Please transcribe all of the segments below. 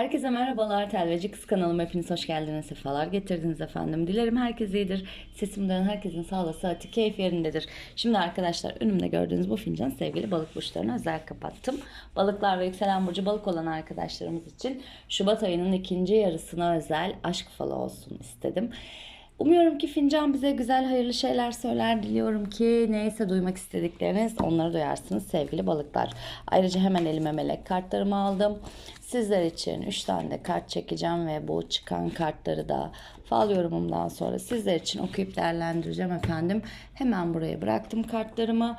Herkese merhabalar Telveci Kız kanalıma hepiniz hoş geldiniz sefalar getirdiniz efendim. Dilerim herkes iyidir. Sesimden herkesin sağlığı, sıhhati, keyif yerindedir. Şimdi arkadaşlar önümde gördüğünüz bu fincan sevgili balık burçlarına özel kapattım. Balıklar ve yükselen burcu balık olan arkadaşlarımız için Şubat ayının ikinci yarısına özel aşk falı olsun istedim. Umuyorum ki fincan bize güzel hayırlı şeyler söyler. Diliyorum ki neyse duymak istedikleriniz onları duyarsınız sevgili balıklar. Ayrıca hemen elime melek kartlarımı aldım. Sizler için 3 tane de kart çekeceğim ve bu çıkan kartları da fal yorumumdan sonra sizler için okuyup değerlendireceğim efendim. Hemen buraya bıraktım kartlarımı.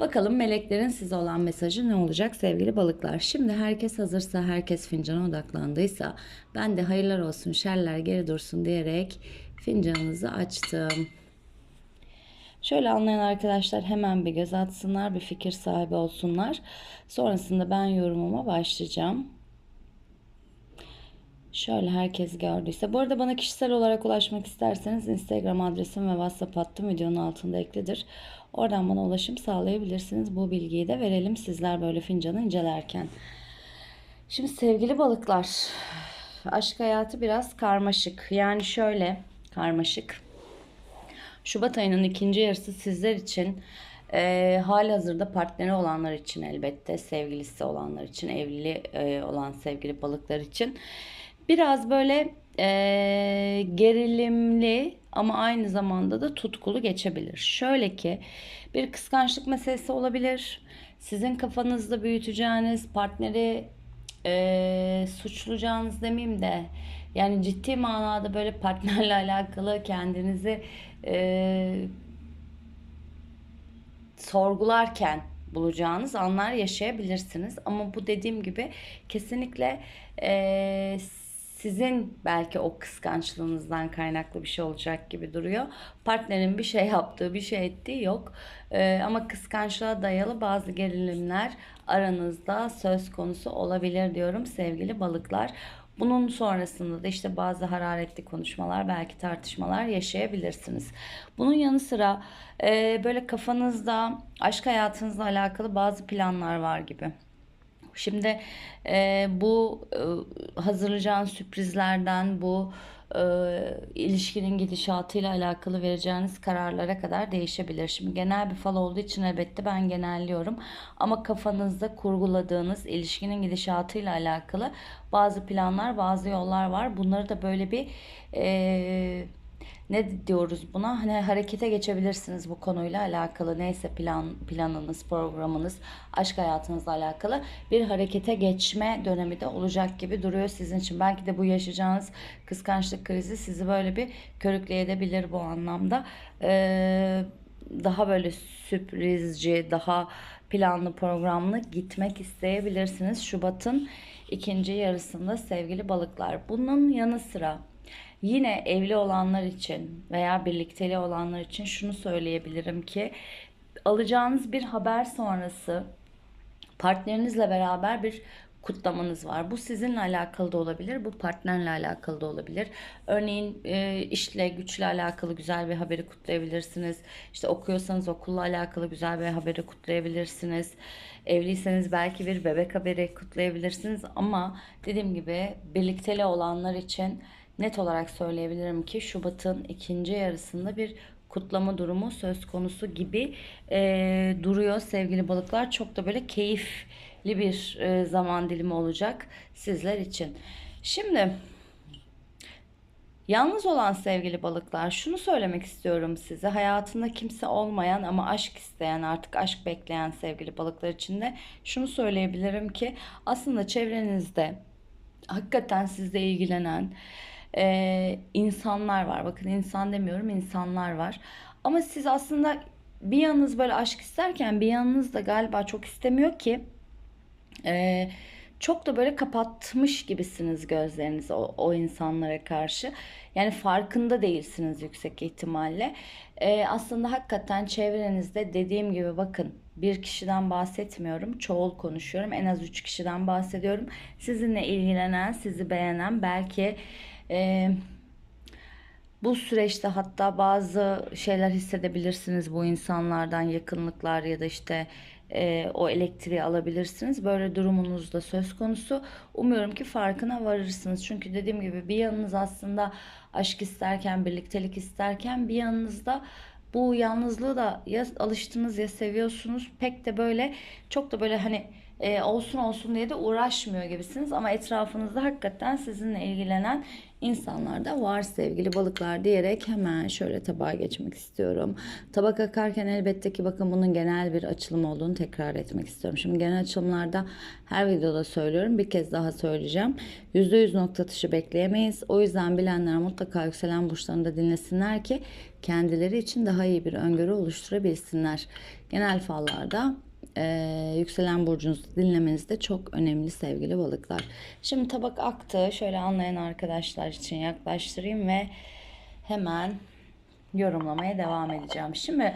Bakalım meleklerin size olan mesajı ne olacak sevgili balıklar. Şimdi herkes hazırsa, herkes fincana odaklandıysa ben de hayırlar olsun, şerler geri dursun diyerek fincanınızı açtım. Şöyle anlayan arkadaşlar hemen bir göz atsınlar, bir fikir sahibi olsunlar. Sonrasında ben yorumuma başlayacağım. Şöyle herkes gördüyse. Bu arada bana kişisel olarak ulaşmak isterseniz Instagram adresim ve WhatsApp hattım videonun altında eklidir. Oradan bana ulaşım sağlayabilirsiniz. Bu bilgiyi de verelim sizler böyle fincanı incelerken. Şimdi sevgili balıklar, aşk hayatı biraz karmaşık. Yani şöyle karmaşık. Şubat ayının ikinci yarısı sizler için e, hali hazırda partneri olanlar için elbette sevgilisi olanlar için evli e, olan sevgili balıklar için biraz böyle e, gerilimli ama aynı zamanda da tutkulu geçebilir. Şöyle ki bir kıskançlık meselesi olabilir. Sizin kafanızda büyüteceğiniz partneri e, suçlayacağınız demeyeyim de yani ciddi manada böyle partnerle alakalı kendinizi e, sorgularken bulacağınız anlar yaşayabilirsiniz. Ama bu dediğim gibi kesinlikle e, sizin belki o kıskançlığınızdan kaynaklı bir şey olacak gibi duruyor. Partnerin bir şey yaptığı, bir şey ettiği yok. E, ama kıskançlığa dayalı bazı gerilimler aranızda söz konusu olabilir diyorum sevgili balıklar. Bunun sonrasında da işte bazı hararetli konuşmalar, belki tartışmalar yaşayabilirsiniz. Bunun yanı sıra e, böyle kafanızda aşk hayatınızla alakalı bazı planlar var gibi. Şimdi e, bu e, hazırlayacağınız sürprizlerden bu ilişkinin gidişatıyla alakalı vereceğiniz kararlara kadar değişebilir. Şimdi genel bir fal olduğu için elbette ben genelliyorum. Ama kafanızda kurguladığınız ilişkinin gidişatıyla alakalı bazı planlar, bazı yollar var. Bunları da böyle bir e, ne diyoruz buna? Hani harekete geçebilirsiniz bu konuyla alakalı. Neyse plan planınız, programınız, aşk hayatınızla alakalı bir harekete geçme dönemi de olacak gibi duruyor sizin için. Belki de bu yaşayacağınız kıskançlık krizi sizi böyle bir körükleyebilir bu anlamda. Ee, daha böyle sürprizci, daha planlı programlı gitmek isteyebilirsiniz Şubat'ın ikinci yarısında sevgili balıklar. Bunun yanı sıra Yine evli olanlar için veya birlikteli olanlar için şunu söyleyebilirim ki alacağınız bir haber sonrası partnerinizle beraber bir kutlamanız var. Bu sizinle alakalı da olabilir, bu partnerle alakalı da olabilir. Örneğin e, işle, güçle alakalı güzel bir haberi kutlayabilirsiniz. İşte okuyorsanız okulla alakalı güzel bir haberi kutlayabilirsiniz. Evliyseniz belki bir bebek haberi kutlayabilirsiniz. Ama dediğim gibi birlikteli olanlar için net olarak söyleyebilirim ki Şubat'ın ikinci yarısında bir kutlama durumu söz konusu gibi e, duruyor sevgili balıklar. Çok da böyle keyifli bir e, zaman dilimi olacak sizler için. Şimdi Yalnız olan sevgili balıklar şunu söylemek istiyorum size. Hayatında kimse olmayan ama aşk isteyen artık aşk bekleyen sevgili balıklar için de şunu söyleyebilirim ki aslında çevrenizde hakikaten sizle ilgilenen e, insanlar var. Bakın insan demiyorum insanlar var. Ama siz aslında bir yanınız böyle aşk isterken bir yanınız da galiba çok istemiyor ki e, çok da böyle kapatmış gibisiniz gözlerinizi o, o insanlara karşı. Yani farkında değilsiniz yüksek ihtimalle. E, aslında hakikaten çevrenizde dediğim gibi bakın bir kişiden bahsetmiyorum. Çoğul konuşuyorum. En az üç kişiden bahsediyorum. Sizinle ilgilenen, sizi beğenen belki e, bu süreçte hatta bazı şeyler hissedebilirsiniz bu insanlardan yakınlıklar ya da işte e, o elektriği alabilirsiniz. Böyle durumunuz da söz konusu. Umuyorum ki farkına varırsınız. Çünkü dediğim gibi bir yanınız aslında aşk isterken, birliktelik isterken bir yanınızda bu yalnızlığı da ya alıştınız ya seviyorsunuz. Pek de böyle çok da böyle hani e, olsun olsun diye de uğraşmıyor gibisiniz. Ama etrafınızda hakikaten sizinle ilgilenen insanlar da var sevgili balıklar diyerek hemen şöyle tabağa geçmek istiyorum. Tabak akarken elbette ki bakın bunun genel bir açılım olduğunu tekrar etmek istiyorum. Şimdi genel açılımlarda her videoda söylüyorum. Bir kez daha söyleyeceğim. %100 nokta atışı bekleyemeyiz. O yüzden bilenler mutlaka yükselen burçlarını da dinlesinler ki kendileri için daha iyi bir öngörü oluşturabilsinler. Genel fallarda e, yükselen burcunuzu dinlemeniz de çok önemli sevgili balıklar. Şimdi tabak aktı. Şöyle anlayan arkadaşlar için yaklaştırayım ve hemen yorumlamaya devam edeceğim. Şimdi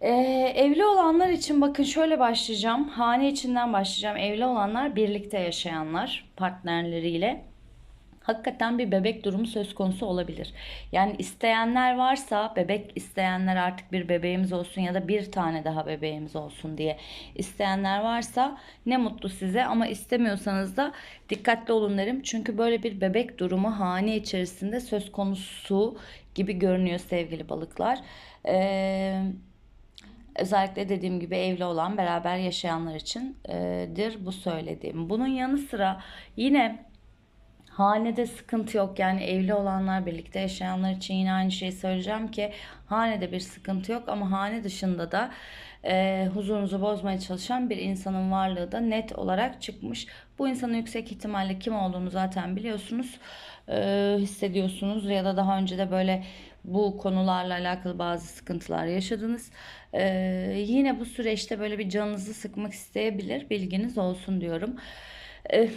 e, evli olanlar için bakın şöyle başlayacağım. Hane içinden başlayacağım. Evli olanlar birlikte yaşayanlar partnerleriyle hakikaten bir bebek durumu söz konusu olabilir. Yani isteyenler varsa bebek isteyenler artık bir bebeğimiz olsun ya da bir tane daha bebeğimiz olsun diye isteyenler varsa ne mutlu size ama istemiyorsanız da dikkatli olun derim. Çünkü böyle bir bebek durumu hane içerisinde söz konusu gibi görünüyor sevgili balıklar. Eee özellikle dediğim gibi evli olan beraber yaşayanlar içindir bu söylediğim. Bunun yanı sıra yine Hanede sıkıntı yok yani evli olanlar birlikte yaşayanlar için yine aynı şeyi söyleyeceğim ki hanede bir sıkıntı yok ama hane dışında da e, huzurunuzu bozmaya çalışan bir insanın varlığı da net olarak çıkmış. Bu insanın yüksek ihtimalle kim olduğunu zaten biliyorsunuz, e, hissediyorsunuz ya da daha önce de böyle bu konularla alakalı bazı sıkıntılar yaşadınız. E, yine bu süreçte böyle bir canınızı sıkmak isteyebilir bilginiz olsun diyorum. E,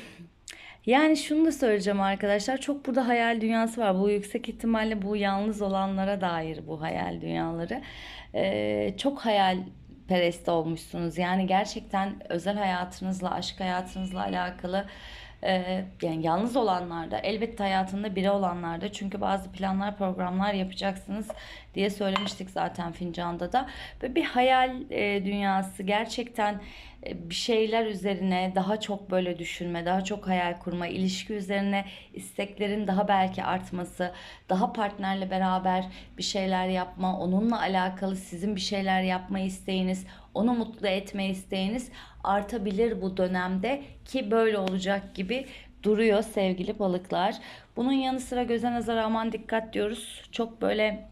yani şunu da söyleyeceğim arkadaşlar. Çok burada hayal dünyası var. Bu yüksek ihtimalle bu yalnız olanlara dair bu hayal dünyaları. Ee, çok hayal perest olmuşsunuz. Yani gerçekten özel hayatınızla, aşk hayatınızla alakalı e, yani yalnız olanlarda, elbette hayatında biri olanlarda çünkü bazı planlar, programlar yapacaksınız diye söylemiştik zaten fincanda da. Ve bir hayal e, dünyası gerçekten e, bir şeyler üzerine daha çok böyle düşünme, daha çok hayal kurma, ilişki üzerine isteklerin daha belki artması, daha partnerle beraber bir şeyler yapma, onunla alakalı sizin bir şeyler yapma isteğiniz, onu mutlu etme isteğiniz artabilir bu dönemde ki böyle olacak gibi duruyor sevgili balıklar. Bunun yanı sıra göze nazara aman dikkat diyoruz. Çok böyle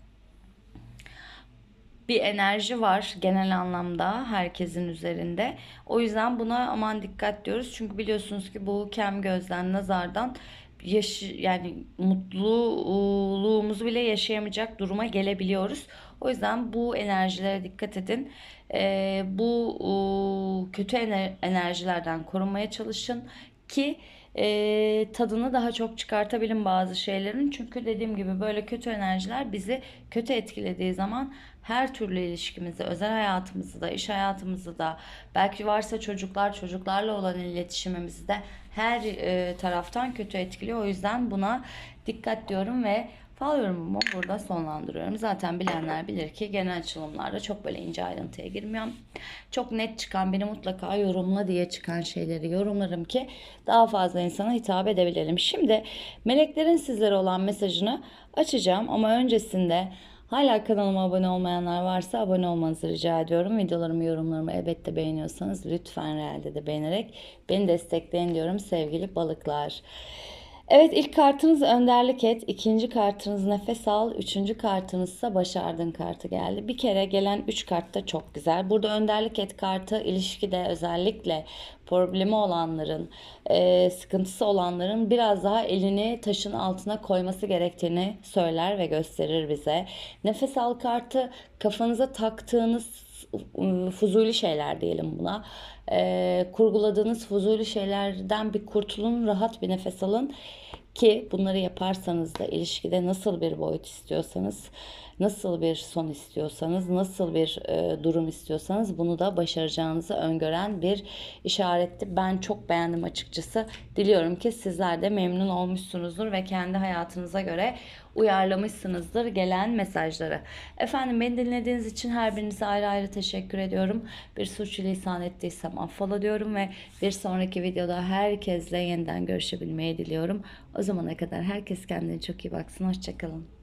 bir enerji var genel anlamda herkesin üzerinde. O yüzden buna aman dikkat diyoruz. Çünkü biliyorsunuz ki bu kem gözden, nazardan yaş yani mutluluğumuzu bile yaşayamayacak duruma gelebiliyoruz. O yüzden bu enerjilere dikkat edin. Ee, bu kötü enerjilerden korunmaya çalışın ki e, tadını daha çok çıkartabilin bazı şeylerin. Çünkü dediğim gibi böyle kötü enerjiler bizi kötü etkilediği zaman her türlü ilişkimizi, özel hayatımızı da, iş hayatımızı da, belki varsa çocuklar, çocuklarla olan iletişimimizi de her e, taraftan kötü etkiliyor. O yüzden buna dikkat diyorum ve Fal yorumumu burada sonlandırıyorum. Zaten bilenler bilir ki genel açılımlarda çok böyle ince ayrıntıya girmiyorum. Çok net çıkan beni mutlaka yorumla diye çıkan şeyleri yorumlarım ki daha fazla insana hitap edebilelim. Şimdi meleklerin sizlere olan mesajını açacağım ama öncesinde Hala kanalıma abone olmayanlar varsa abone olmanızı rica ediyorum. Videolarımı, yorumlarımı elbette beğeniyorsanız lütfen realde de beğenerek beni destekleyin diyorum sevgili balıklar. Evet ilk kartınız önderlik et. ikinci kartınız nefes al. Üçüncü kartınız ise başardın kartı geldi. Bir kere gelen üç kart da çok güzel. Burada önderlik et kartı ilişkide özellikle problemi olanların, e, sıkıntısı olanların biraz daha elini taşın altına koyması gerektiğini söyler ve gösterir bize. Nefes al kartı kafanıza taktığınız ıı, fuzuli şeyler diyelim buna. E, kurguladığınız fuzuli şeylerden bir kurtulun, rahat bir nefes alın ki bunları yaparsanız da ilişkide nasıl bir boyut istiyorsanız, nasıl bir son istiyorsanız, nasıl bir e, durum istiyorsanız bunu da başaracağınızı öngören bir işaretti. Ben çok beğendim açıkçası. Diliyorum ki sizler de memnun olmuşsunuzdur ve kendi hayatınıza göre uyarlamışsınızdır gelen mesajları. Efendim beni dinlediğiniz için her birinize ayrı ayrı teşekkür ediyorum. Bir suç lisan ettiysem affola diyorum ve bir sonraki videoda herkesle yeniden görüşebilmeyi diliyorum. O zamana kadar herkes kendine çok iyi baksın. Hoşçakalın.